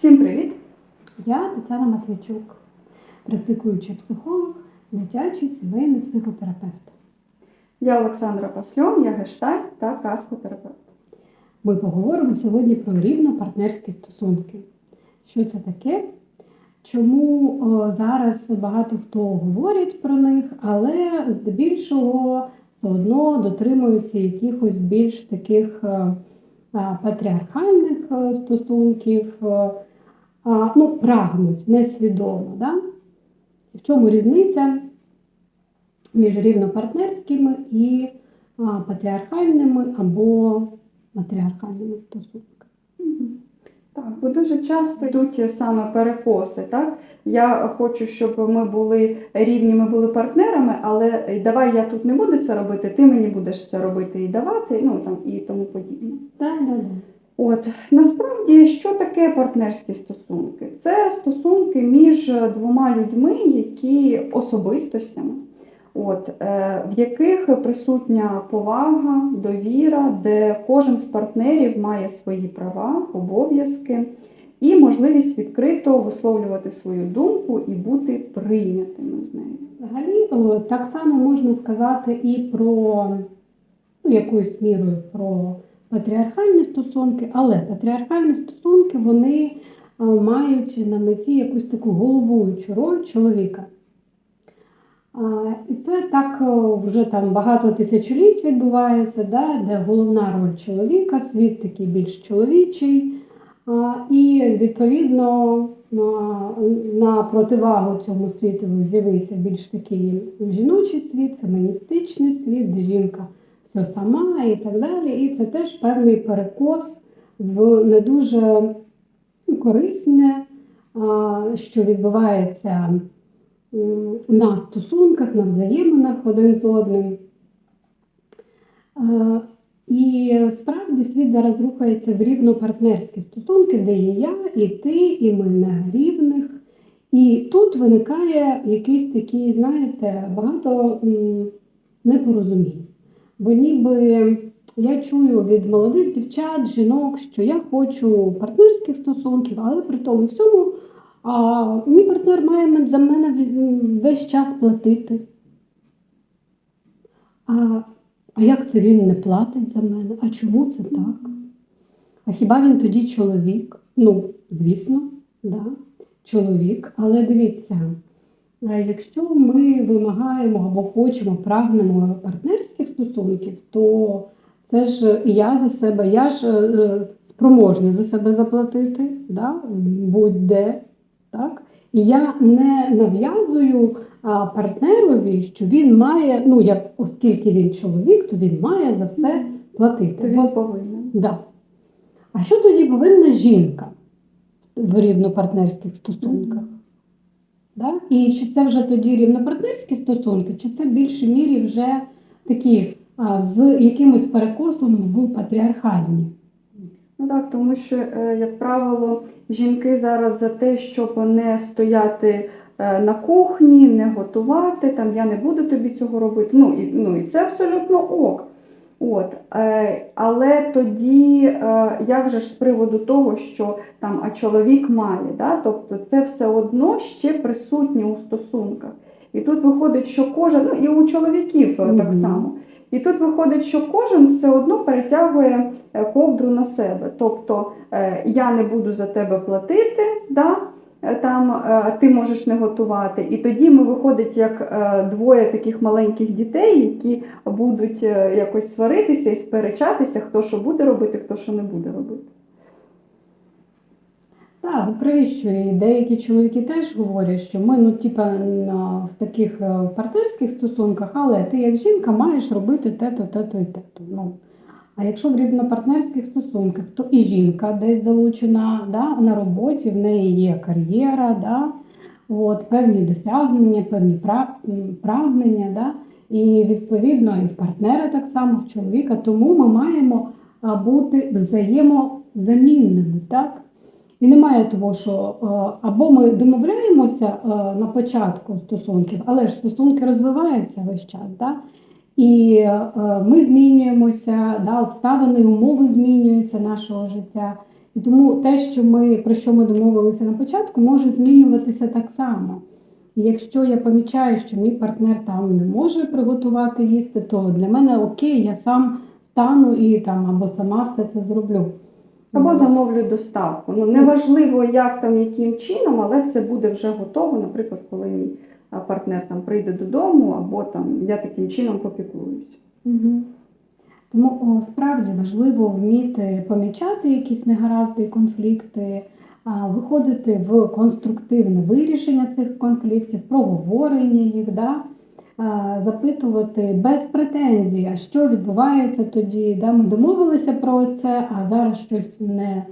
Всім привіт! Я Тетяна Матвійчук, практикуючий психолог, дитячий сімейний психотерапевт. Я Олександра Пасльон, я гештальт та каскотерапевт. Ми поговоримо сьогодні про рівно-партнерські стосунки. Що це таке? Чому о, зараз багато хто говорить про них, але здебільшого все одно дотримуються якихось більш таких е, а, патріархальних е, стосунків, е, ну, прагнуть несвідомо. Да? В чому різниця між рівнопартнерськими і патріархальними або матріархальними стосунками? Так, бо дуже часто йдуть саме перекоси. Так? Я хочу, щоб ми були рівні, ми були партнерами, але давай я тут не буду це робити, ти мені будеш це робити і давати, ну там і тому подібне. Так, так, так. От насправді, що таке партнерські стосунки? Це стосунки між двома людьми, які особистостями, от, е, в яких присутня повага, довіра, де кожен з партнерів має свої права, обов'язки і можливість відкрито висловлювати свою думку і бути прийнятими з нею. Взагалі, так само можна сказати і про ну, якоюсь мірою про патріархальні стосунки, але патріархальні стосунки вони е, мають на меті якусь таку головуючу роль чоловіка. І це так вже там багато тисячоліть відбувається, да, де головна роль чоловіка, світ такий більш чоловічий. І відповідно на противагу цьому світу з'явився більш такий жіночий світ, феміністичний світ, де жінка все сама і так далі. І це теж певний перекос в не дуже ну, корисне, що відбувається на стосунках, на взаєминах один з одним. І справді світ зараз рухається в рівнопартнерські стосунки, де є я, і ти, і ми на рівних. І тут виникає якийсь такий, знаєте, багато непорозумінь. Бо ніби я чую від молодих дівчат, жінок, що я хочу партнерських стосунків, але при тому всьому а, мій партнер має за мене весь час платити. А, а як це він не платить за мене? А чому це так? А хіба він тоді чоловік? Ну, звісно, да, чоловік. Але дивіться, якщо ми вимагаємо або хочемо, прагнемо партнерських стосунків, то це ж я за себе, я ж е, спроможний за себе заплатити, да? будь-де. Так? І я не нав'язую партнерові, що він має, ну як оскільки він чоловік, то він має за все платити. То він повинен. Да. А що тоді повинна жінка в рівнопартнерських стосунках? Да? І чи це вже тоді рівнопартнерські стосунки, чи це в більшій мірі вже такі з якимось перекосом в патріархальні? Ну так, тому що, е, як правило, жінки зараз за те, щоб не стояти е, на кухні, не готувати, там я не буду тобі цього робити. Ну і, ну, і це абсолютно ок. От, е, але тоді, як же ж з приводу того, що там а чоловік має, да? тобто це все одно ще присутнє у стосунках. І тут виходить, що кожен, ну і у чоловіків е, так само. І тут виходить, що кожен все одно перетягує е, ковдру на себе. Тобто е, я не буду за тебе платити, да? е, там ти можеш не готувати. І тоді ми виходить як двоє таких маленьких дітей, які будуть якось сваритися і сперечатися, хто що буде робити, хто що не буде робити. Так, що і деякі чоловіки теж говорять, що ми ну, типа, в таких е, партнерських стосунках, але ти як жінка маєш робити те-то, те-то і те-то. Ну, а якщо в рівнопартнерських стосунках, то і жінка десь залучена да, на роботі, в неї є кар'єра, да, от, певні досягнення, певні прагнення. Да, і відповідно і в партнера так само, в чоловіка. Тому ми маємо бути взаємозамінними. Так? І немає того, що е, або ми домовляємося е, на початку стосунків, але ж стосунки розвиваються весь час. Да? І е, ми змінюємося, да, обставини, умови змінюються нашого життя. І тому те, що ми, про що ми домовилися на початку, може змінюватися так само. І якщо я помічаю, що мій партнер там не може приготувати їсти, то для мене окей, я сам стану і там або сама все це зроблю. Або замовлю доставку. Ну неважливо, як там, яким чином, але це буде вже готово, наприклад, коли мій партнер там прийде додому, або там я таким чином попіклуюся. Мгм. Тому о, справді важливо вміти помічати якісь негаразди конфлікти, а, виходити в конструктивне вирішення цих конфліктів, проговорення їх, да? А, запитувати без претензій, а що відбувається тоді. Да? Ми домовилися про це, а зараз щось не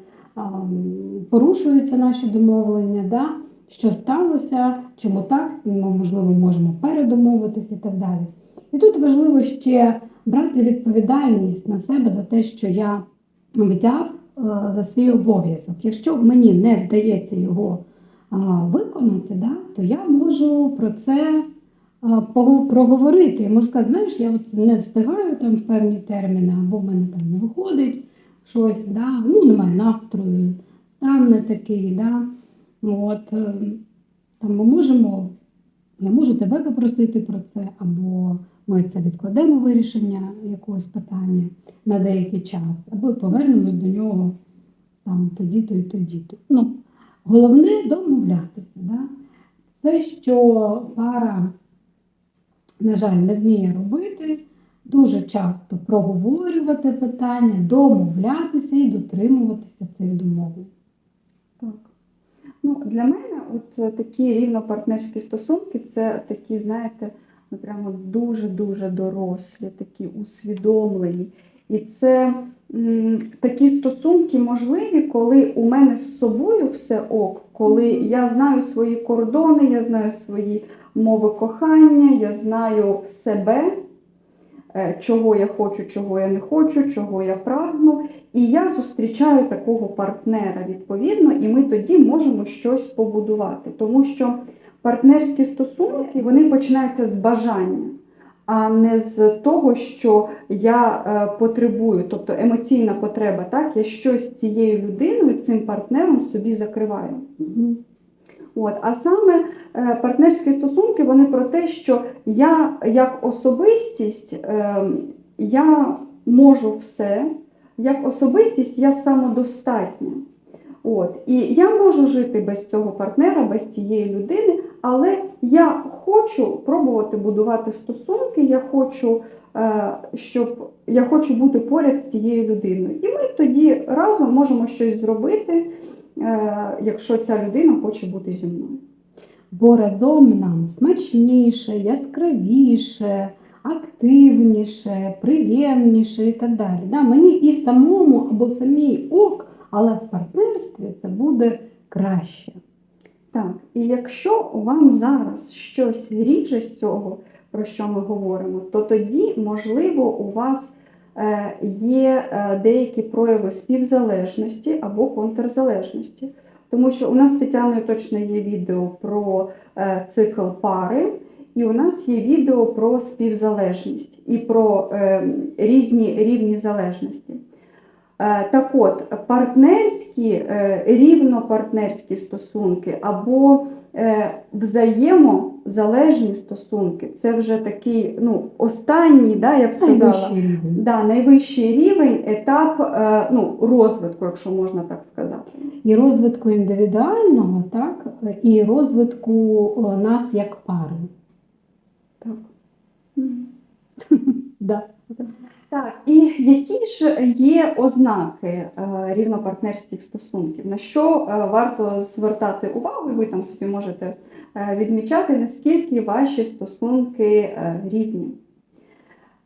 порушуються наші домовлення. Да? Що сталося, чому так, ми, можливо, можемо передомовитися і так далі. І тут важливо ще брати відповідальність на себе за те, що я взяв е, за свій обов'язок. Якщо мені не вдається його виконати, да, то я можу про це проговорити. Я можу сказати, знаєш, я от не встигаю там певні терміни, або в мене там не виходить щось, да, ну, немає настрою, стан не такий. Да. От, е, там ми можемо, я можу тебе попросити про це, або ми це відкладемо вирішення якогось питання на деякий час, або повернемось до нього там тоді-то і тоді-то. Ну, головне домовлятися. Да? Це, що пара, на жаль, не вміє робити, дуже часто проговорювати питання, домовлятися і дотримуватися цих домовлень. Так. Ну, для мене от е, такі рівнопартнерські стосунки це такі, знаєте, ну, прямо дуже-дуже дорослі, такі усвідомлені. І це м, такі стосунки можливі, коли у мене з собою все ок, коли я знаю свої кордони, я знаю свої мови кохання, я знаю себе, е, чого я хочу, чого я не хочу, чого я прагну. І я зустрічаю такого партнера відповідно, і ми тоді можемо щось побудувати. Тому що партнерські стосунки вони починаються з бажання, а не з того, що я е, потребую, тобто емоційна потреба. Так, я щось цією людиною, цим партнером собі закриваю. От, а саме е, партнерські стосунки вони про те, що я як особистість е, я можу все, як особистість я самодостатня. От, і я можу жити без цього партнера, без цієї людини, але я хочу пробувати будувати стосунки, я хочу, е, щоб я хочу бути поряд з цією людиною. І ми тоді разом можемо щось зробити, якщо ця людина хоче бути зі мною. Бо разом нам смачніше, яскравіше, активніше, приємніше і так далі. Да, мені і самому або самій ок, але в партнерстві це буде краще. Так, і якщо вам зараз щось ріже з цього, про що ми говоримо, то тоді, можливо, у вас е, є е, деякі прояви співзалежності або контрзалежності. Тому що у нас з Тетяною точно є відео про е, цикл пари, і у нас є відео про співзалежність і про е, різні рівні залежності. Е, Так от, партнерські, е, рівнопартнерські стосунки або е, взаємозалежні стосунки це вже такий ну, останній, да, я б сказала, Найвищий рівень. да, найвищий рівень, етап е, ну, розвитку, якщо можна так сказати. І розвитку індивідуального, так, і розвитку нас як пари. Так. Да. Так, і які ж є ознаки е, рівнопартнерських стосунків? На що е, варто звертати увагу, і ви там собі можете е, відмічати, наскільки ваші стосунки е, рівні?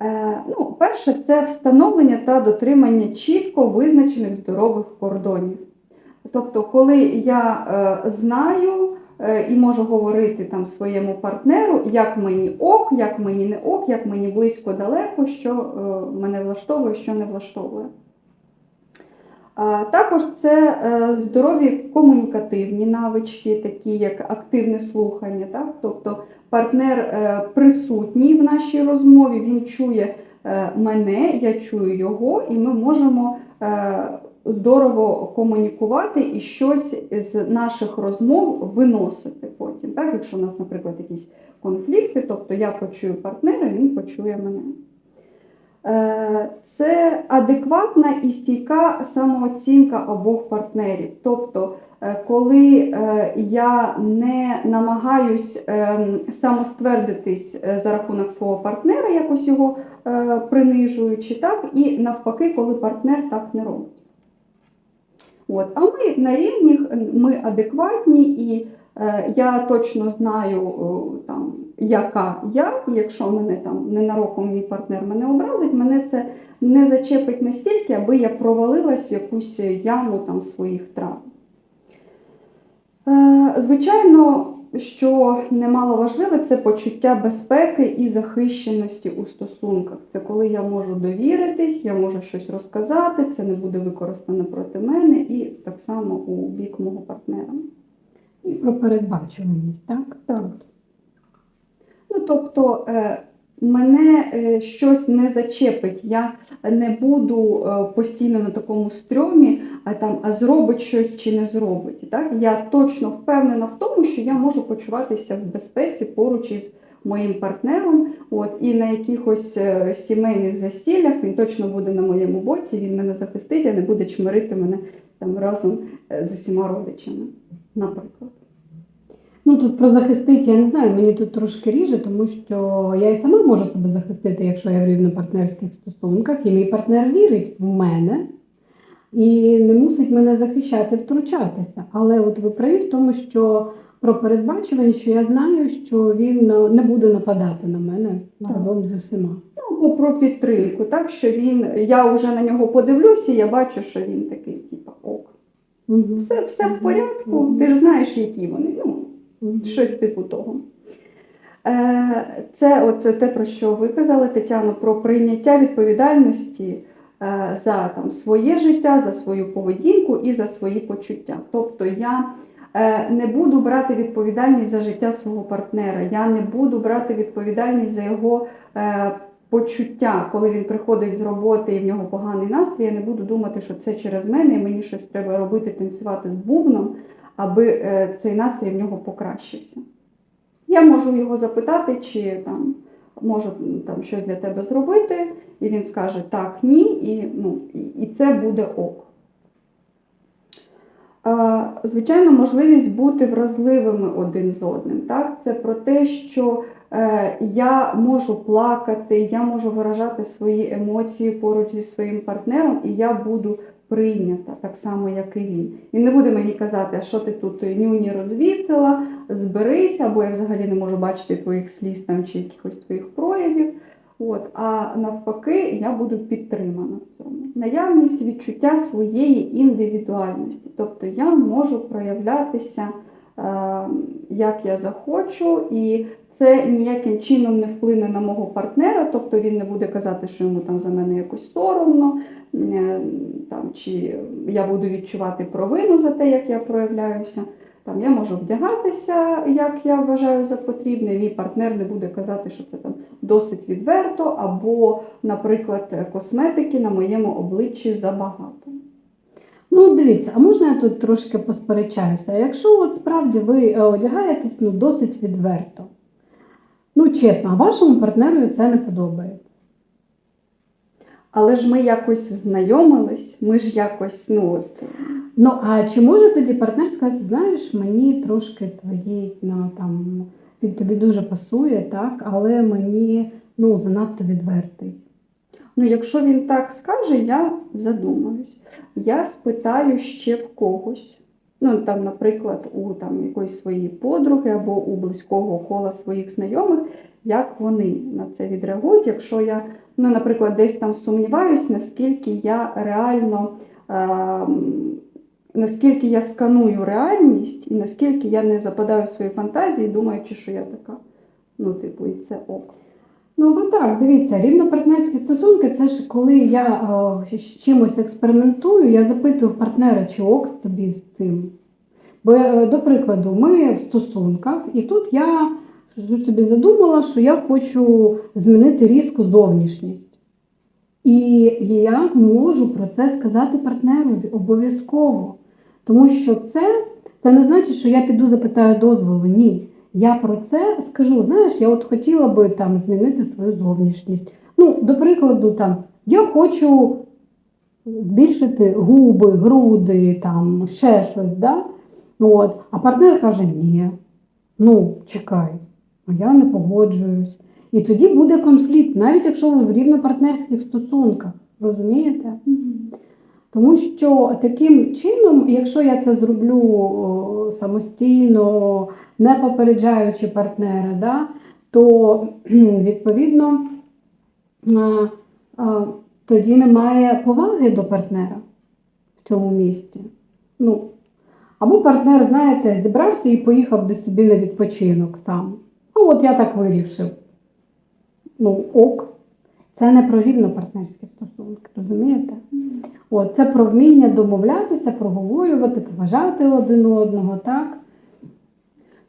Е, Ну, перше, це встановлення та дотримання чітко визначених здорових кордонів. Тобто, коли я е, знаю е, і можу говорити там своєму партнеру, як мені ок, як мені не ок, як мені близько далеко, що е, мене влаштовує, що не влаштовує. Також це е, здорові комунікативні навички, такі як активне слухання. Так? Тобто партнер е, присутній в нашій розмові, він чує е, мене, я чую його, і ми можемо здорово комунікувати і щось з наших розмов виносити потім. Так? Якщо у нас, наприклад, якісь конфлікти, тобто я почую партнера, він почує мене. Е, Це адекватна і стійка самооцінка обох партнерів. Тобто, е, коли е, я не намагаюсь ем, самоствердитись за рахунок свого партнера, якось його принижуючи, так, і навпаки, коли партнер так не робить. От. А ми на рівні, ми адекватні, і я точно знаю, там, яка я, і якщо мене там ненароком мій партнер мене образить, мене це не зачепить настільки, аби я провалилась в якусь яму там, своїх травм. Е, Звичайно, що немало важливе, це почуття безпеки і захищеності у стосунках. Це коли я можу довіритись, я можу щось розказати, це не буде використано проти мене і так само у бік мого партнера. І про передбачуваність, так? Так. Тобто, е, мене е, щось не зачепить, я не буду е, постійно на такому стрьомі, а там, а зробить щось чи не зробить. Так? Я точно впевнена в тому, що я можу почуватися в безпеці поруч із моїм партнером. От, і на якихось сімейних застіллях він точно буде на моєму боці, він мене захистить, а не буде чмирити мене там разом з усіма родичами, наприклад. Ну тут про захистити, я не знаю, мені тут трошки ріже, тому що я і сама можу себе захистити, якщо я в рівнопартнерських стосунках, і мій партнер вірить в мене і не мусить мене захищати, втручатися. Але от ви праві в тому, що про передбачуваність, що я знаю, що він не буде нападати на мене разом з усіма. Ну, або про підтримку, так що він, я вже на нього подивлюся, і я бачу, що він такий, типу, ок. Мгм. Все, все в порядку, Мгм. ти ж знаєш, які вони. Щось типу того. Е, Це от те, про що ви казали, Тетяно, про прийняття відповідальності е, за там, своє життя, за свою поведінку і за свої почуття. Тобто я е, не буду брати відповідальність за життя свого партнера, я не буду брати відповідальність за його почуття, коли він приходить з роботи і в нього поганий настрій, я не буду думати, що це через мене, і мені щось треба робити, танцювати з бубном, аби е, цей настрій в нього покращився. Я можу його запитати, чи там можу там щось для тебе зробити, і він скаже так, ні, і, ну, і, це буде ок. Звичайно, можливість бути вразливими один з одним. Так? Це про те, що е, я можу плакати, я можу виражати свої емоції поруч зі своїм партнером, і я буду прийнята, так само, як і він. Він не буде мені казати, що ти тут нюні розвісила, зберися, або я взагалі не можу бачити твоїх сліз там, чи якихось твоїх проявів. От, а навпаки, я буду підтримана в цьому. Наявність відчуття своєї індивідуальності. Тобто я можу проявлятися е, як я захочу, і це ніяким чином не вплине на мого партнера, тобто він не буде казати, що йому там за мене якось соромно, е, там, чи я буду відчувати провину за те, як я проявляюся. Там я можу вдягатися, як я вважаю за потрібне. Мій партнер не буде казати, що це там досить відверто, або, наприклад, косметики на моєму обличчі забагато. Ну, дивіться, а можна я тут трошки посперечаюся? Якщо от справді ви е, одягаєтесь ну, досить відверто, ну чесно, а вашому партнеру це не подобається. Але ж ми якось знайомились, ми ж якось, ну от. Ну, а чи може тоді партнер сказати, знаєш, мені трошки твої ну, там, він тобі дуже пасує, так, але мені ну, занадто відвертий. Ну, якщо він так скаже, я задумаюсь. Я спитаю ще в когось. Ну, там, наприклад, у там, якоїсь своєї подруги або у близького кола своїх знайомих, як вони на це відреагують, якщо я, ну, наприклад, десь там сумніваюсь, наскільки я реально, е, наскільки я сканую реальність і наскільки я не западаю в свої фантазії, думаючи, що я така. Ну, типу, і це ок. Ну, бо так, дивіться, рівнопартнерські стосунки це ж коли я о, з чимось експериментую, я запитую партнера, чи ок тобі з цим. Бо, е, до прикладу, ми в стосунках, і тут я собі задумала, що я хочу змінити різку зовнішність. І я можу про це сказати партнерові обов'язково. Тому що це, це не значить, що я піду запитаю дозволу. Ні. Я про це скажу. Знаєш, я от хотіла би там змінити свою зовнішність. Ну, до прикладу, там я хочу збільшити губи, груди, там ще щось, да? От. А партнер каже: ні, ну чекай, а я не погоджуюсь. І тоді буде конфлікт, навіть якщо ви в рівнопартнерських стосунках. Розумієте? Тому що таким чином, якщо я це зроблю самостійно, не попереджаючи партнера, да, то відповідно тоді немає поваги до партнера в цьому місці. Ну, або партнер, знаєте, зібрався і поїхав десь собі на відпочинок сам. А от я так вирішив. Ну, ок. Це не про рівнопартнерські стосунки, розумієте? От, це про вміння домовлятися, проговорювати, поважати один одного, так?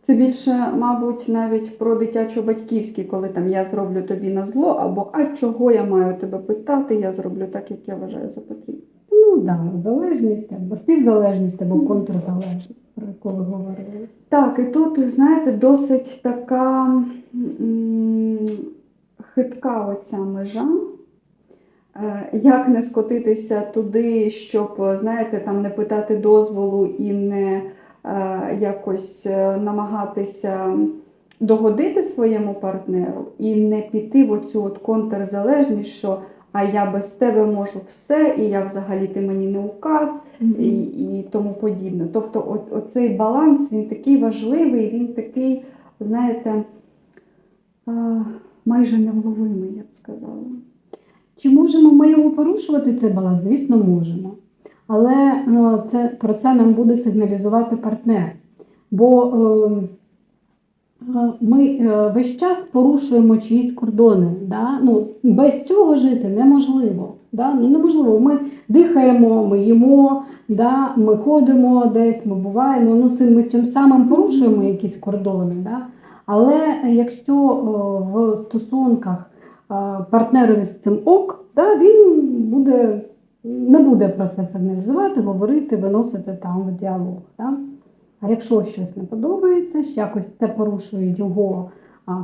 Це більше, мабуть, навіть про дитячо-батьківські, коли там я зроблю тобі на зло, або а чого я маю тебе питати, я зроблю так, як я вважаю за потрібне. Ну так, да, залежність або співзалежність, або контрзалежність, про яку ви говорили. Так, і тут, знаєте, досить така м, хитка оця межа. Е, Як не скотитися туди, щоб, знаєте, там не питати дозволу і не якось е, намагатися догодити своєму партнеру, і не піти в оцю от контрзалежність, що а я без тебе можу все, і я взагалі ти мені не указ, і, і тому подібне. Тобто, от, оцей баланс він такий важливий, він такий, знаєте, майже невловимий, я б сказала. Чи можемо ми його порушувати цей баланс? Звісно, можемо. Але е, це, про це нам буде сигналізувати партнер. Бо е, е, ми е, весь час порушуємо чиїсь кордони. Да? Ну, без цього жити неможливо. Да? Ну, неможливо. Ми дихаємо, ми їмо, да? ми ходимо десь, ми буваємо. Ну, цим, ми тим самим порушуємо якісь кордони. Да? Але якщо е, в стосунках партнерові з цим ок, да, він буде, не буде про це сигналізувати, говорити, виносити там в діалог. Да? А якщо щось не подобається, якось це порушує його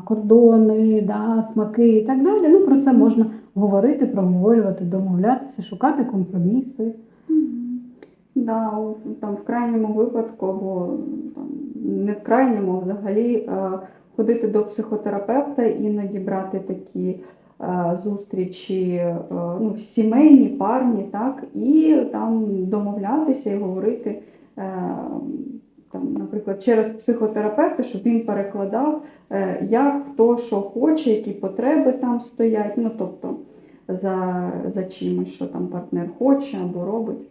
кордони, да, смаки і так далі, ну про це можна говорити, проговорювати, домовлятися, шукати компроміси. Да, там в крайньому випадку, або там, не в крайньому, взагалі е, ходити до психотерапевта, іноді брати такі зустрічі е, ну, сімейні, парні, так, і там домовлятися і говорити, е, там, наприклад, через психотерапевта, щоб він перекладав, е, як хто що хоче, які потреби там стоять, ну тобто за, за чимось, що там партнер хоче або робить.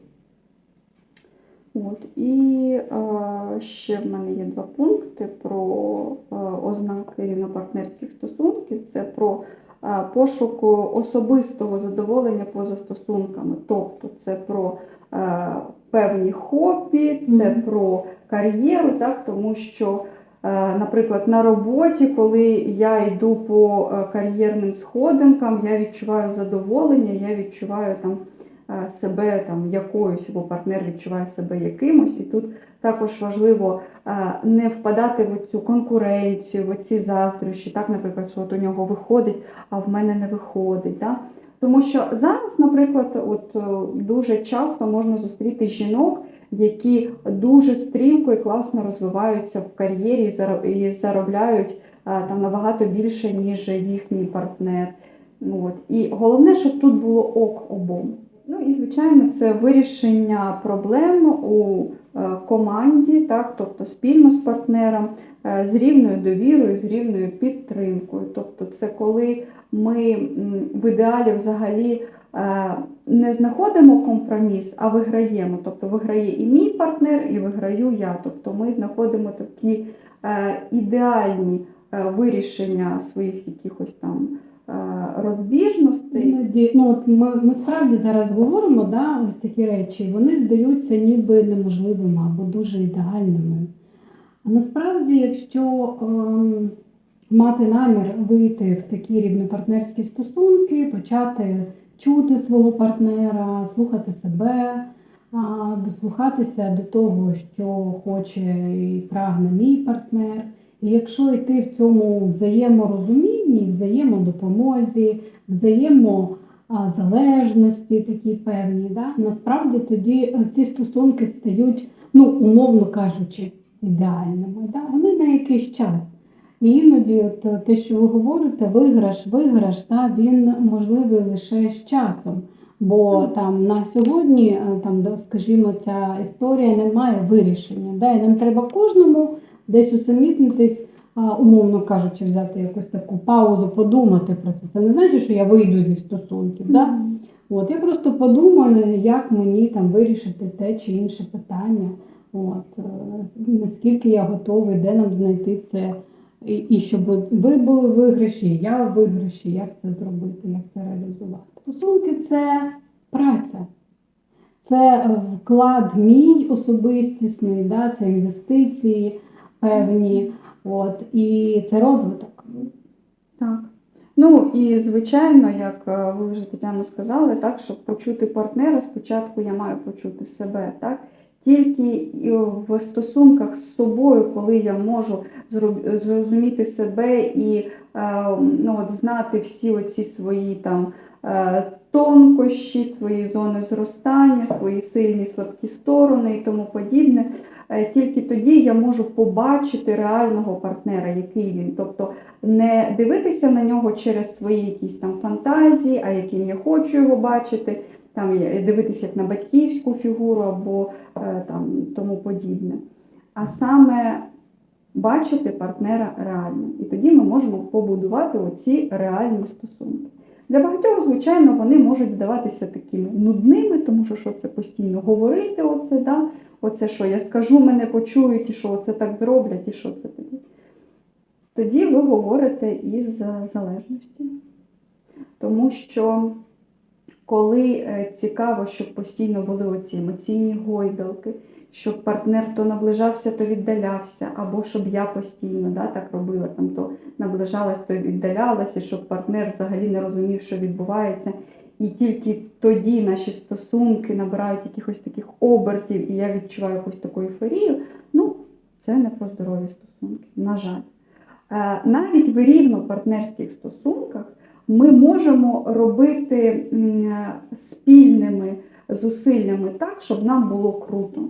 От. І е, ще в мене є два пункти про е, ознаки рівнопартнерських стосунків. Це про е, пошук особистого задоволення поза стосунками. Тобто це про е, певні хобі, це про кар'єру, так? тому що, е, наприклад, на роботі, коли я йду по кар'єрним сходинкам, я відчуваю задоволення, я відчуваю там себе там якоюсь, або партнер відчуває себе якимось. І тут також важливо е, не впадати в цю конкуренцію, в ці заздрощі, так, наприклад, що от у нього виходить, а в мене не виходить. Да? Тому що зараз, наприклад, от е, дуже часто можна зустріти жінок, які дуже стрімко і класно розвиваються в кар'єрі і заробляють е, там набагато більше, ніж їхній партнер. Ну, от. І головне, щоб тут було ок обом. Ну і звичайно, це вирішення проблем у е, команді, так, тобто спільно з партнером, е, з рівною довірою, з рівною підтримкою. Тобто, це коли ми в ідеалі взагалі е, не знаходимо компроміс, а виграємо. Тобто виграє і мій партнер, і виграю я. Тобто ми знаходимо такі ідеальні вирішення своїх якихось там розбіжностей. Іноді, ну, от ми, ми справді зараз говоримо, да, ось такі речі, вони здаються ніби неможливими або дуже ідеальними. А насправді, якщо ем, мати намір вийти в такі рівнопартнерські стосунки, почати чути свого партнера, слухати себе, дослухатися до того, що хоче і прагне мій партнер. І якщо йти в цьому взаєморозумінні, взаємодопомозі, взаємозалежності такі певні, да, насправді тоді е, ці стосунки стають, ну, умовно кажучи, ідеальними. Да? Вони на якийсь час. І іноді от, е, те, що ви говорите, виграш, виграш, та, він можливий лише з часом. Бо там на сьогодні, е, там, скажімо, ця історія не має вирішення. Да? І нам треба кожному десь усамітнитись, а, умовно кажучи, взяти якусь таку паузу, подумати про це. Це не значить, що я вийду зі стосунків. Да? От, я просто подумаю, як мені там вирішити те чи інше питання. От, е, наскільки я готовий, де нам знайти це, і, і щоб ви були в виграші, я в виграші, як це зробити, як це реалізувати. Стосунки це праця, це вклад мій особистісний, да, це інвестиції певні, от, і це розвиток. Так. Ну і звичайно, як е, ви вже Тетяно сказали, так, щоб почути партнера, спочатку я маю почути себе. Так? Тільки в стосунках з собою, коли я можу зрозуміти себе і е, ну, от, знати всі оці свої там тонкощі, свої зони зростання, свої сильні слабкі сторони і тому подібне. Е, Тільки тоді я можу побачити реального партнера, який він. Тобто не дивитися на нього через свої якісь там фантазії, а яким я хочу його бачити, там дивитися як на батьківську фігуру або е, там тому подібне. А саме бачити партнера реально. І тоді ми можемо побудувати оці реальні стосунки. Для багатьох, звичайно, вони можуть здаватися такими нудними, тому що що це постійно говорити, оце, да? оце що я скажу, мене почують, і що це так зроблять, і що це тоді. Тоді ви говорите із залежності. Тому що коли е, цікаво, щоб постійно були оці емоційні гойдалки, щоб партнер то наближався, то віддалявся, або щоб я постійно да, так робила, там то наближалась, то віддалялася, щоб партнер взагалі не розумів, що відбувається. І тільки тоді наші стосунки набирають якихось таких обертів, і я відчуваю якусь таку ейфорію. Ну, це не про здорові стосунки, на жаль. Е, Навіть в рівно партнерських стосунках ми можемо робити спільними зусиллями так, щоб нам було круто.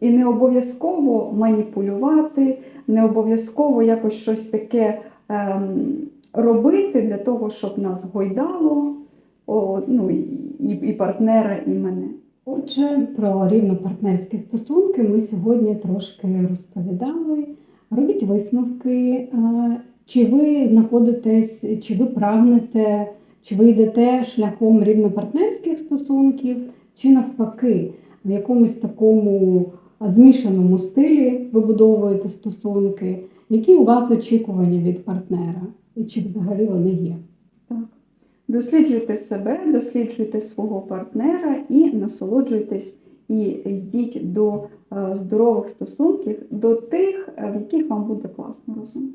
І не обов'язково маніпулювати, не обов'язково якось щось таке ем, робити для того, щоб нас гойдало, о, ну, і, і партнера, і мене. Отже, про рівнопартнерські стосунки ми сьогодні трошки розповідали. Робіть висновки, чи ви знаходитесь, чи ви прагнете, чи ви йдете шляхом рівнопартнерських стосунків, чи навпаки, в якомусь такому змішаному стилі вибудовуєте стосунки. Які у вас очікування від партнера? І чи взагалі вони є? Так. Досліджуйте себе, досліджуйте свого партнера і насолоджуйтесь і йдіть до е, здорових стосунків, до тих, е, в яких вам буде класно разом.